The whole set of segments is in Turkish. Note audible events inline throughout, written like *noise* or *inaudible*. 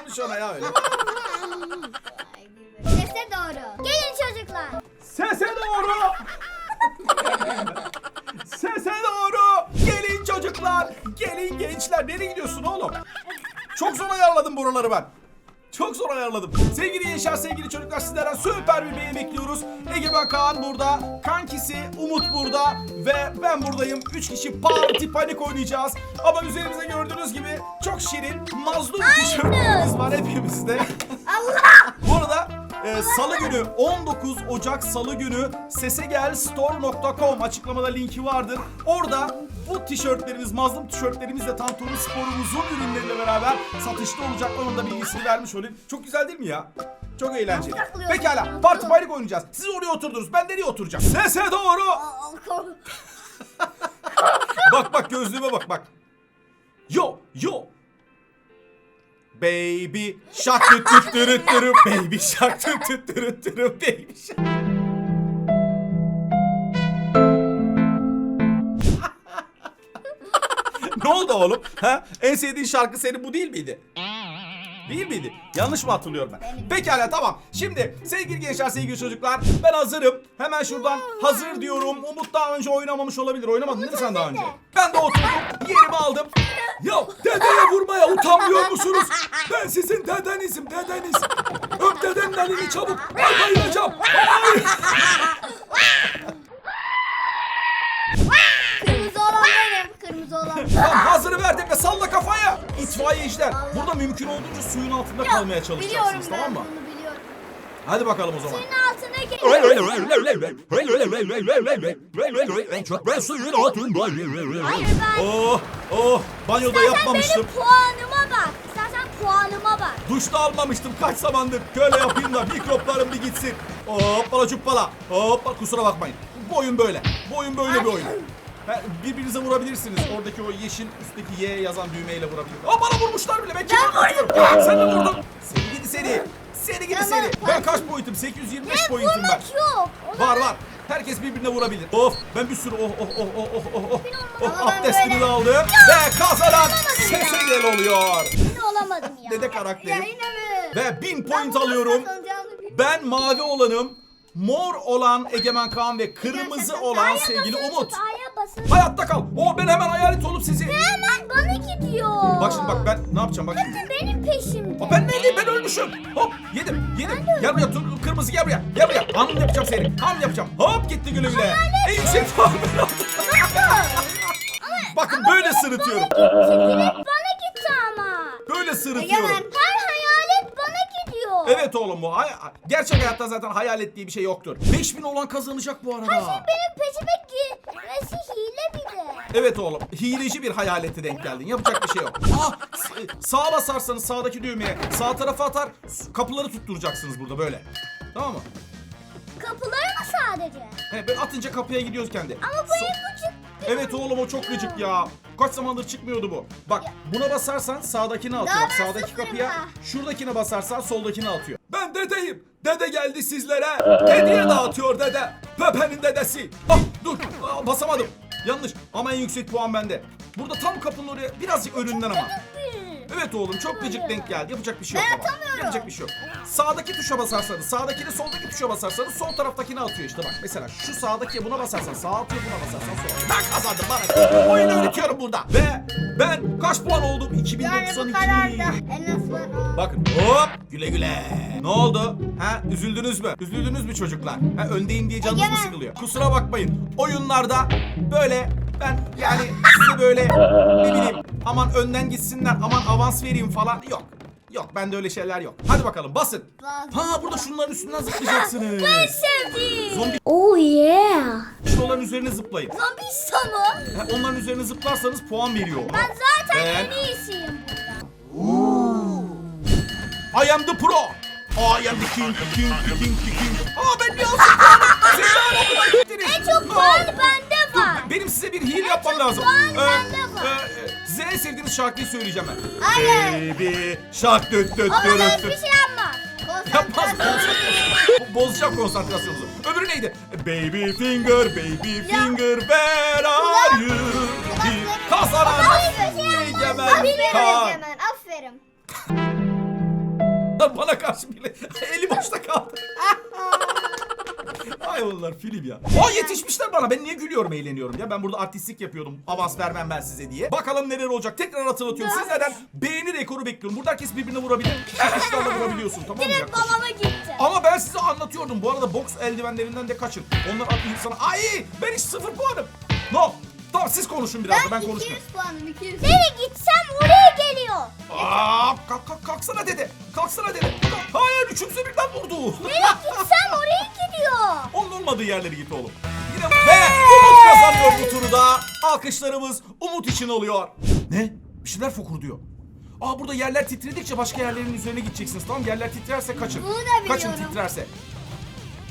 olmuş ona ya öyle. Sese doğru. Gelin çocuklar. Sese doğru. Sese doğru. Gelin çocuklar. Gelin gençler. Nereye gidiyorsun oğlum? Çok zor ayarladım buraları ben. Çok zor ayarladım. Sevgili Yaşar, sevgili çocuklar sizlerden süper bir beğeni bekliyoruz. Egemen Kaan burada, kankisi Umut burada ve ben buradayım. Üç kişi parti panik oynayacağız. Ama üzerimize gördüğünüz gibi çok şirin, mazlum tişörtlerimiz var hepimizde. Allah. Bu arada e, salı günü 19 Ocak salı günü sesegel.store.com açıklamada linki vardır. Orada bu tişörtlerimiz, mazlum tişörtlerimizle Tantuni Spor'umuzun ürünleriyle beraber satışta olacak. Onun da bilgisini vermiş olayım. Çok güzel değil mi ya? Çok eğlenceli. Nasıl takılıyorsun? Pekala, parti paylık oynayacağız. Siz oraya oturdunuz. Ben nereye oturacağım? Sese doğru. *laughs* bak bak gözlüğüme bak bak. Yo yo. Baby shark tüt tüt türüt türü baby shark tüt tüt türüt türü baby shark. *laughs* ne oldu oğlum? Ha? En sevdiğin şarkı senin bu değil miydi? Değil miydi? Yanlış mı hatırlıyorum ben? Pekala tamam. Şimdi sevgili gençler, sevgili çocuklar ben hazırım. Hemen şuradan hazır diyorum. Umut daha önce oynamamış olabilir. Oynamadın değil mi sen daha önce? Ben de oturdum. Yerimi aldım. Ya dedeye vurmaya utanmıyor musunuz? Ben sizin dedenizim dedeniz. Öp dedenin elini çabuk. Ay bayılacağım. Ay. Kırmızı olan benim. Kırmızı olan. Tamam hazırı verdim ve salla kafaya. İtfaiyeciler. Burada mümkün olduğunca suyun altında kalmaya Biliyorum çalışacaksınız ben tamam mı? bunu biliyorum. Hadi bakalım o zaman. Suyun altındaki. Hayır ben. Oh oh banyoda İstersen yapmamıştım. benim puanıma bak. İstersen puanıma bak. Duşta almamıştım kaç zamandır. Şöyle yapayım da mikroplarım bir gitsin. Hoppala cuppala. Hoppa kusura bakmayın. Bu oyun böyle. Bu oyun böyle bir oyun. Ha, Birbirinize vurabilirsiniz. Oradaki o yeşil üstteki Y yazan düğmeyle vurabilir. Aa bana vurmuşlar bile. Ben kimi atıyorum? Sen de vurdun. Seni gidi seni. Seni gidi seni. Ben ben- kaç boyutum? 825 Ne boyutum ben. vurmak yok. Onu Var var. Herkes birbirine vurabilir. Of ben bir sürü oh oh oh oh oh oh oh. Oh böyle- de aldım. Ve kazanan. Sesegel oluyor. Yine olamadım ya. Dede karakterim. Ya? Ve 1000 Ben point alıyorum. Ben mavi olanım. Mor olan Egemen Kaan ve kırmızı olan sevgili Umut. Hayatta kal. O ben hemen hayalet olup sizi. Hemen bana gidiyor. Bak şimdi bak ben ne yapacağım bak şimdi. Benim peşimde. Aa, ben neydim ben ölmüşüm. Hop yedim yedim. Gel buraya tur- kırmızı gel buraya. Gel buraya. Hanım yapacağım seni. Hanım yapacağım. Hop gitti güle güle. En yüksek ben aldım. Bakın böyle sırıtıyorum. Direkt bana gitti ama. Böyle sırıtıyorum. Egemen her hayalet bana. Evet oğlum bu. Hay- gerçek hayatta zaten hayalet diye bir şey yoktur. 5000 olan kazanacak bu arada. Benim peşime girmesi hile bir de. Evet oğlum. Hileci bir hayalete denk geldin. Yapacak bir şey yok. Ah, s- sağa basarsanız sağdaki düğmeye sağ tarafa atar s- kapıları tutturacaksınız burada böyle. Tamam mı? Kapıları mı sadece? He, böyle atınca kapıya gidiyoruz kendi. Ama bu en küçük. Evet oğlum o çok gıcık ya. Kaç zamandır çıkmıyordu bu. Bak buna basarsan sağdakini atıyor. Ben sağdaki sıfırım kapıya ha. şuradakine basarsan soldakini atıyor. Ben dedeyim. Dede geldi sizlere. Hediye dağıtıyor dede. Pepe'nin dedesi. Ah dur Aa, basamadım. Yanlış ama en yüksek puan bende. Burada tam kapının oraya birazcık önünden ama. Evet oğlum çok gıcık denk geldi. Yapacak bir şey yok ama. Yapacak bir şey yok. Sağdaki tuşa basarsanız, sağdakini soldaki tuşa basarsanız sol taraftakini atıyor işte bak. Mesela şu sağdaki buna basarsan sağ atıyor, buna basarsan sol. Ben kazandım bana. *laughs* Oyunu öğretiyorum burada. Ve ben kaç puan oldum? Yani bu 2092. kararda en azından. Bakın hop güle güle. Ne oldu? Ha üzüldünüz mü? Üzüldünüz mü çocuklar? Ha öndeyim diye canınız mı sıkılıyor? Kusura bakmayın. Oyunlarda böyle ben yani *laughs* size böyle ne bileyim aman önden gitsinler aman avans vereyim falan yok. Yok bende öyle şeyler yok. Hadi bakalım basın. Bas. Ha burada şunların üstünden zıplayacaksınız. *laughs* Sevdim. Zombi Oh yeah. şunların üzerine zıplayın. Zombi? Ha, onların üzerine zıplarsanız puan veriyor. Ben zaten Ben- en iyisiyim burada. I am the pro. I am the king, the king, the king, the king. Aa ben niye alsın puanı? Siz ne yapın gittiniz? En çok puan bende var. Benim size bir hile yapmam lazım. puan Ee, bende şarkıyı söyleyeceğim ben. Hayır. Baby shark düt düt düt. hiçbir şey yapmam. Yapmaz mı? Konsantrasyon. Bozacağım konsantrasyonunuzu. Öbürü neydi? Baby finger, baby finger, where are you? Bir kazanan Ama hiçbir şey yapmam. Egemen Aferin. Egemen. Aferin. Bana karşı bile *laughs* eli boşta kaldı. Ay onlar film ya. Aa yetişmişler bana. Ben niye gülüyorum, eğleniyorum ya? Ben burada artistlik yapıyordum. Avans vermem ben size diye. Bakalım neler olacak. Tekrar hatırlatıyorum. Sizlerden beğeni rekoru bekliyorum. Burada herkes birbirine vurabilir. Çıkışlarla *laughs* vurabiliyorsun tamam mı? Direkt Yaklaşık. babama gitti. Ama ben size anlatıyordum. Bu arada boks eldivenlerinden de kaçın. Onlar at insana. Ay ben hiç sıfır puanım. No. Tamam siz konuşun biraz da ben konuşmuyorum. puanım 200. Nereye gitsem oraya geliyor. Aa, kalk, kalk, kalksana dede. Kalksana dede. Hayır üçümüzü birden vurdu. Nereye gitsem olmadığı yerlere git oğlum. Yine ve Umut kazanıyor bu turu da. Alkışlarımız Umut için oluyor. Ne? Bir şeyler fokurduyor. Aa burada yerler titredikçe başka yerlerin üzerine gideceksiniz tamam? Yerler titrerse kaçın. Bunu da Kaçın biliyorum. titrerse.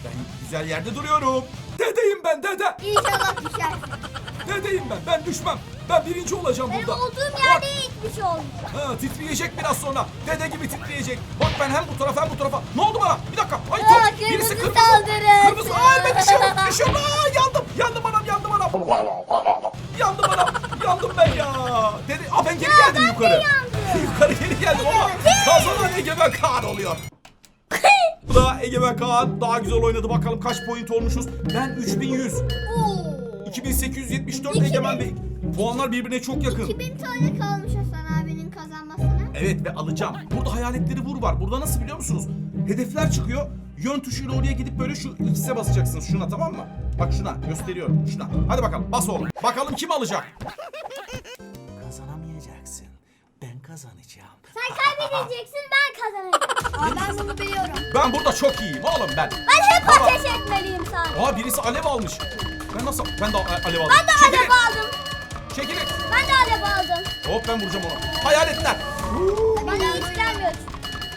Ben güzel yerde duruyorum. Dedeyim ben dede. İnşallah düşersin. Dedeyim ben. Ben düşmem. Ben birinci olacağım Benim burada. olduğum yerde hiçbir şey olmuyor. Ha, titreyecek biraz sonra. Dede gibi titreyecek. Bak ben hem bu tarafa hem bu tarafa. Ne oldu bana? Bir dakika. Ay Aa, top. kırmızı Birisi kırmızı. saldırı. Kırmızı. Ay ben düşüyorum. Düşüyorum. Aa, yandım. Yandım anam. Yandım anam. Yandım anam. Yandım ben ya. Dede. Aa ben geri geldim yukarı. yandım. yukarı geri geldim ama kazanan Egemen Kaan oluyor. *laughs* Bu da Egemen Kaan daha güzel oynadı. Bakalım kaç point olmuşuz. Ben 3100. Oo. 2874 İki Egemen Bey. Puanlar birbirine çok yakın. 2000 tane kalmış Hasan abinin kazanmasına. Evet ve alacağım. Burada hayaletleri vur var. Burada nasıl biliyor musunuz? Hedefler çıkıyor. Yön tuşuyla oraya gidip böyle şu X'e basacaksınız şuna tamam mı? Bak şuna gösteriyorum şuna. Hadi bakalım bas oğlum. Bakalım kim alacak? Kazanamayacaksın. Ben kazanacağım. Sen kaybedeceksin ben kazanacağım. Aa, ben bunu biliyorum. Ben burada çok iyiyim oğlum ben. Ben hep ateş etmeliyim sana. Aa birisi alev almış. Ben nasıl? Ben de a- alev aldım. Ben de Çekilin. alev aldım. Çekilin. Ben de alev aldım. Hop ben vuracağım onu. Hayaletler. Bana hiç gelmiyor.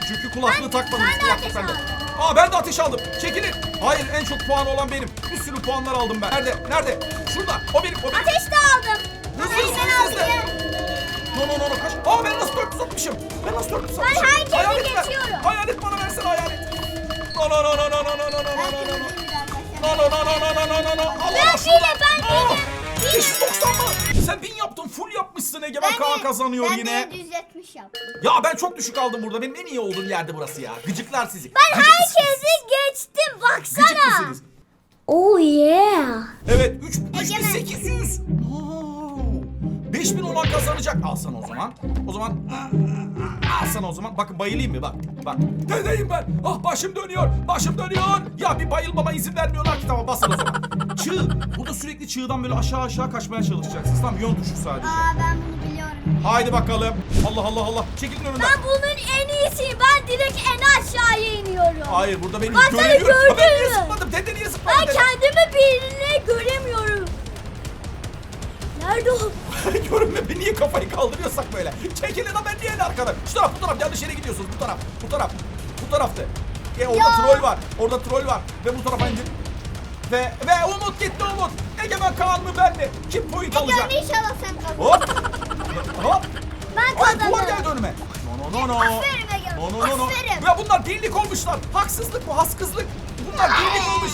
Çünkü kulaklığı Ben- takmadınız. ben de kulaklık ateş bende. aldım. Aa ben de ateş aldım. Çekilin. Hayır en çok puan olan benim. Bir sürü puanlar aldım ben. Nerede? Nerede? Şurada. O benim. O benim. Ateş de aldım. Hızlı, Ateş hızlı, ben hızlı. aldım. No no no no kaç. Aa ben nasıl 460'ım? Ben nasıl 460'ım? Ben ver. geçiyorum. Hayalet bana versene hayalet. No no no no no no no no no no no no no ah, no Sen bin yaptın full yapmışsın Egemen Kaan kazanıyor ben yine. Ben düzeltmiş yaptım. Ya ben çok düşük aldım burada. Benim en iyi olduğum yerde burası ya. Gıcıklar sizi. Ben Gıcık mısınız? herkesi geçtim Gıcık baksana. mısınız? Oh yeah. Evet 3 Egemen. 3800. Aa, 5000 olan kazanacak. Al sana o zaman. O zaman al sana o zaman. Bakın bayılayım mı bak. Bak. Dedeyim ben. Ah başım dönüyor. Başım dönüyor. Ya bir bayılmama izin vermiyorlar ki tamam basın o zaman. *laughs* Çığ. Burada sürekli çığdan böyle aşağı aşağı kaçmaya çalışacaksınız. Tamam yön tuşu sadece. Aa ben bunu biliyorum. Haydi bakalım. Allah Allah Allah. Çekilin önümden. Ben bunun en iyisiyim. Ben direkt en aşağıya iniyorum. Hayır burada beni seni göremiyorum. Ben niye gördüm. zıpladım? Dede niye zıpladı? Ben dede? kendimi birine göremiyorum. O? Görünme bir niye kafayı kaldırıyorsak böyle. Çekilin lan ben niye en arkada? Şu taraf bu taraf yanlış yere gidiyorsunuz bu taraf. Bu taraf. Bu taraftı. E orada Ya. troll var. Orada troll var. Ve bu tarafa indim. Ve ve Umut gitti Umut. Egemen Kaan mı ben mi? Kim point alacak? Egemen inşallah sen kazan. Hop. Hop. Ben Ay duvar geldi önüme. No no no no. Aferin Egemen, No no no no. Ya bunlar birlik olmuşlar. Haksızlık bu haskızlık. Bunlar birlik olmuş.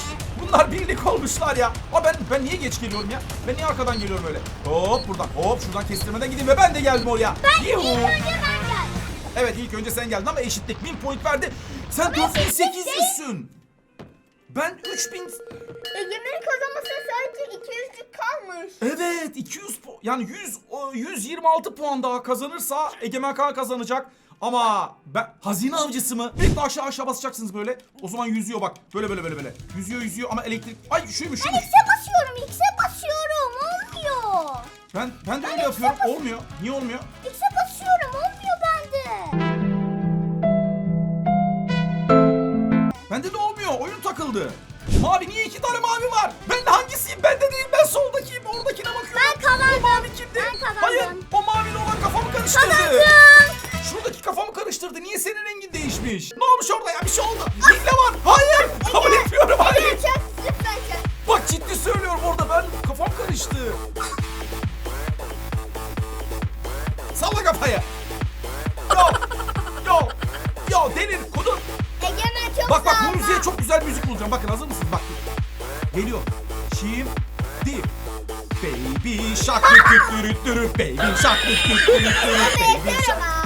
Bunlar birlik olmuşlar ya. Aa ben ben niye geç geliyorum ya? Ben niye arkadan geliyorum öyle? Hop buradan. Hop şuradan kestirmeden gideyim ve ben de geldim oraya. Ben Yuhu. ilk önce ben geldim. Evet ilk önce sen geldin ama eşitlik 1000 point verdi. Sen Ben 4800'sün. Ben 3000 Egemen'in kazanmasına sadece 200'lük kalmış. Evet 200 pu- yani 100 o 126 puan daha kazanırsa Egemen Kaan kazanacak. Ama ben hazine avcısı mı? Bir de aşağı aşağı basacaksınız böyle. O zaman yüzüyor bak. Böyle böyle böyle böyle. Yüzüyor yüzüyor ama elektrik. Ay şuymuş Ben şuymuş. X'e basıyorum, X'e basıyorum. Olmuyor. Ben ben de öyle yapıyorum. Olmuyor. Niye olmuyor? X'e basıyorum, olmuyor bende. Bende de olmuyor. Oyun takıldı. Mavi niye iki tane mavi var? Ben de hangisiyim? Ben de değil. Ben soldakiyim. Oradakine bakıyorum. Ben kazandım. O mavi kimdi? Ben kazandım. Hayır. O mavili olan kafamı karıştırdı. Kazandım. Şuradaki kafamı karıştırdı. Niye senin rengin değişmiş? Ne olmuş orada ya? Bir şey oldu. Hile var. Hayır. Kabul etmiyorum. Hayır. Çak, lütfen çak. Bak ciddi söylüyorum orada ben kafam karıştı. Salla kafayı. Yo. Yo. Yo delir kudur. Egemen çok Bak bak bu müziğe çok güzel müzik bulacağım. Bakın hazır mısınız? Bak. Geliyor. Şimdi. Baby shark dürüt dürüt dürüt baby shark dürüt dürüt dürüt baby Yapıyorum shark.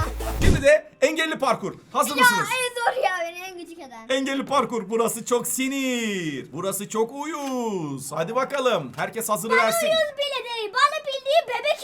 Parkur. Hazır Ya mısınız? en zor ya benim en küçük adam. Engelli parkur. Burası çok sinir. Burası çok uyuz. Hadi bakalım. Herkes hazır versin. Uyuz bile değil. Bana bildiği bebek.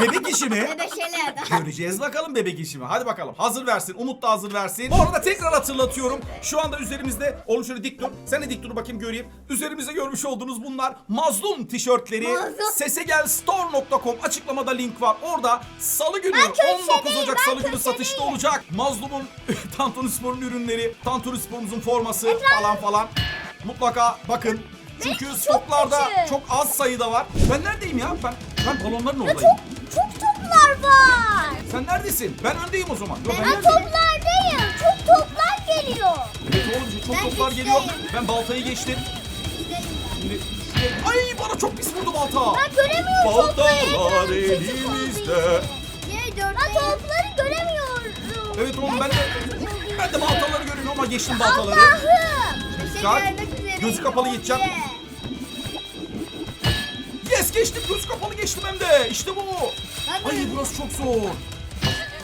Bebek işi mi? *laughs* Şeyler Göreceğiz bakalım bebek işi mi? Hadi bakalım. Hazır versin. Umut da hazır versin. Bu arada tekrar hatırlatıyorum. Şu anda üzerimizde oğlum şöyle dik dur. Sen de dik dur bakayım göreyim. Üzerimizde görmüş olduğunuz bunlar mazlum tişörtleri. Mazlum. Sesegel.store.com açıklamada link var. Orada salı günü Ben köşedeyim, 19 Ocak ben salı günü satışta köşedeyim. olacak. Mazlumun *laughs* Tantuni Spor'un ürünleri, Tantuni Spor'umuzun forması falan falan. Mutlaka bakın. Çünkü çok stoklarda küçük. çok az sayıda var. Ben neredeyim ya? Ben ben balonların Ya oradayım. çok çok toplar var. Sen neredesin? Ben öndeyim o zaman. Yok, Ben neredeyim? toplardayım. Çok toplar geliyor. Evet oğlum çok Ben toplar geliyor. değilim. Ben baltayı geçtim. Şimdi şuraya- Ay bana çok pis vurdu balta. Ben göremiyorum Baltalar topları. olduğu elimizde. Ben topları göremiyorum. Evet oğlum ben de ben de baltaları görüyorum ama geçtim baltaları. Allah'ım. Dikkat. Gözü kapalı gideceğim. Geçtim göz kapalı geçtim hem de. İşte bu. Ay burası çok zor.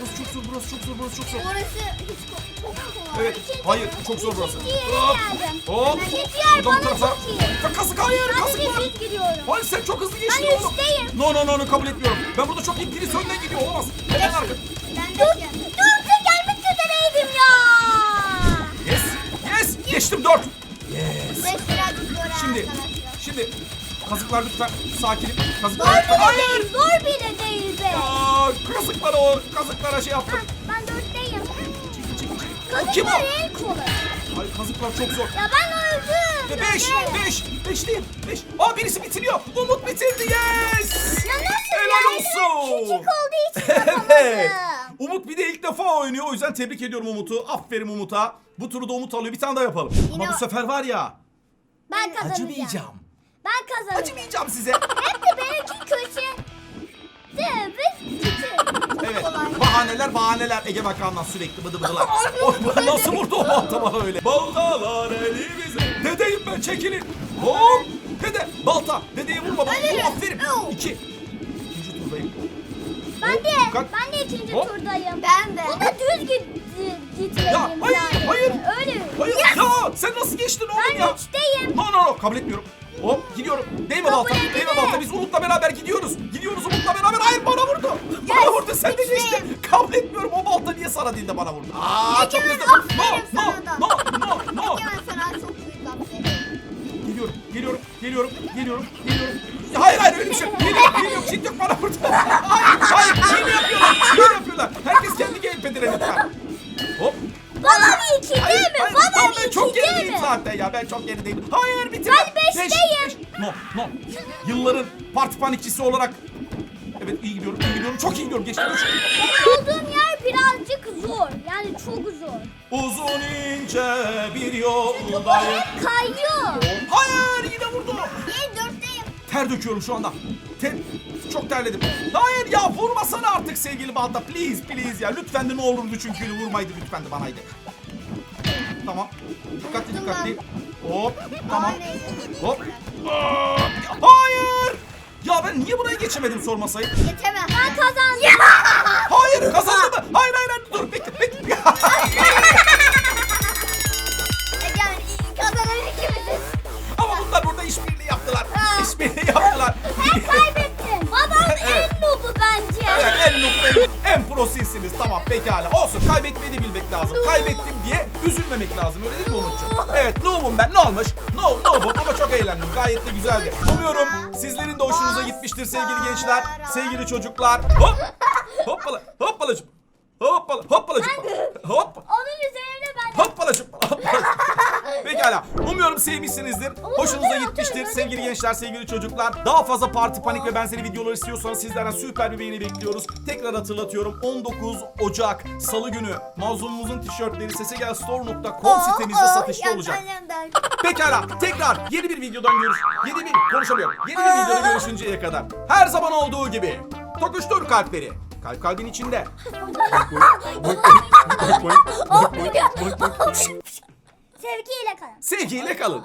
Burası çok zor, burası çok zor, burası çok zor. Orası hiç ko- çok zor. Evet, İkinci- hayır çok zor burası. ikinci yere Hop, geldim. hop. Ben ikinci yer Buradan bu bana tarafa. çok iyi. Ya Kasık hayır, Ben kasık var. düz. Hayır sen çok hızlı geçtin Ben oğlum. üçteyim. No no no no kabul etmiyorum. Ben burada çok İngiliz önden gidiyor olamaz. Hemen arka. Ben de Dur dur gelmek üzereydim ya. Yes. Yes. Geçtim dört. Yes. Beş birazcık zor Şimdi arkadaşlar. şimdi kazıklar lütfen sakinim. Zor Kazıklar. bile Hayır. değil, zor bile değil be. Aa, kazıklara o kazıklara şey yaptım. Ben dörtteyim. Çekil çekil çekil. Kim o? Kazıklar en kolay. Ay kazıklar çok zor. Ya ben öldüm. Beş, Gel. beş, beş değil, beş. Aa birisi bitiriyor. Umut bitirdi, yes! Ya nasıl Helal yani? olsun. Küçük olduğu için Evet. Umut bir de ilk defa oynuyor. O yüzden tebrik ediyorum Umut'u. Aferin Umut'a. Bu turu da Umut alıyor. Bir tane daha yapalım. Yine Ama bu sefer var ya. Ben kazanacağım. Acımayacağım. Ben kazanacağım. Acımayacağım size. Hep de benimki kötü. Kötü. Evet. Bahaneler bahaneler. Ege Bakan'dan sürekli bıdı bıdılar. Oh, nasıl vurdu o balta bana öyle? Baltalar elimizde. Dedeyim ben çekilin. Hop. Dede. Balta. Dedeye vurma bak. Öyle. Oh, aferin. İki. İkinci turdayım. Ben de, Dikkat. ben de ikinci Hop. turdayım. Ben de. Bu da düz git, gitmeliyim Ya, hayır, sadece. hayır. Öyle. Hayır. Yes. Ya sen nasıl geçtin oğlum Ben ya? üçteyim. No no no kabul etmiyorum. Hop gidiyorum. Değme balta. Değme balta. Biz Umut'la beraber gidiyoruz. Gidiyoruz Umut'la beraber. Hayır bana vurdu. Bana vurdu. Sen de geçtin. Kabul etmiyorum. O balta niye sana değil de bana vurdu? Aa çok hızlı. No no no no no. Geliyorum. Geliyorum. Geliyorum. Geliyorum. Geliyorum. Hayır hayır öyle bir şey. Geliyorum. Geliyorum. Şimdi yok bana vurdu. Hayır. Hayır. Hile yapıyorlar. Hile yapıyorlar. Herkes kendi gamepad'ine lütfen. Hop. Bana bir iki Hayır, mi? tamam, bir ben iki çok değil gerideyim mi? zaten ya. Ben çok gerideyim. Hayır bitir. Ben beşteyim. No, no. Yılların parti panikçisi olarak Evet iyi gidiyorum, iyi gidiyorum. Çok iyi gidiyorum. Geçtim. Üç. Olduğum yer birazcık zor. Yani çok zor. Uzun ince bir Bu hep kayıyor. Hayır yine vurdu. Niye dörtteyim? Ter döküyorum şu anda. Ter, çok terledim. Hayır ya vurmasana artık sevgili Balta. Please please ya. Lütfen de ne olurdu çünkü vurmaydı lütfen de banaydı. Tamam. Dikkatli dikkatli. Hop. Tamam. Hop. Aa, Hayır. Ya ben niye buraya geçemedim sormasayı? Geçemem. Ben kazandım. Hayır kazandı mı? Hayır hayır hayır. dur bekle bekle. Kazanan ikimiziz. Ama bunlar burada işbirliği yaptılar. İşbirliği yaptılar. Sen kaybettin. Babam *laughs* Evet. en pekala. Olsun kaybetmeyi de bilmek lazım. Kaybettim diye üzülmemek lazım. Öyle değil mi Umut'cum? Evet noobum ben. Ne olmuş? No, noobum ama çok eğlendim. Gayet de güzeldi. Umuyorum sizlerin de hoşunuza gitmiştir sevgili gençler. Sevgili çocuklar. Hop. Hoppala. Hoppalacım. Hoppala. Hoppalacım. Hop. Onun üzerine ben Hoppalacım. Hoppalacım. Pekala. Umuyorum sevmişsinizdir. Hoşunuza gitmiştir sevgili gençler, sevgili çocuklar. Daha fazla parti, panik ve benzeri videolar istiyorsanız sizlerden süper bir beğeni bekliyoruz. Tekrar hatırlatıyorum. 19 Ocak Salı günü mazlumumuzun tişörtleri sesegelsstore.com sitemizde satışta olacak. Pekala. Tekrar yeni bir videodan görüş. Yeni bir konuşamıyorum. Yeni bir videoda görüşünceye kadar. Her zaman olduğu gibi. Tokuştur kalpleri. Kalp kalbin içinde. Sevgiyle kalın. Sevgiyle kalın.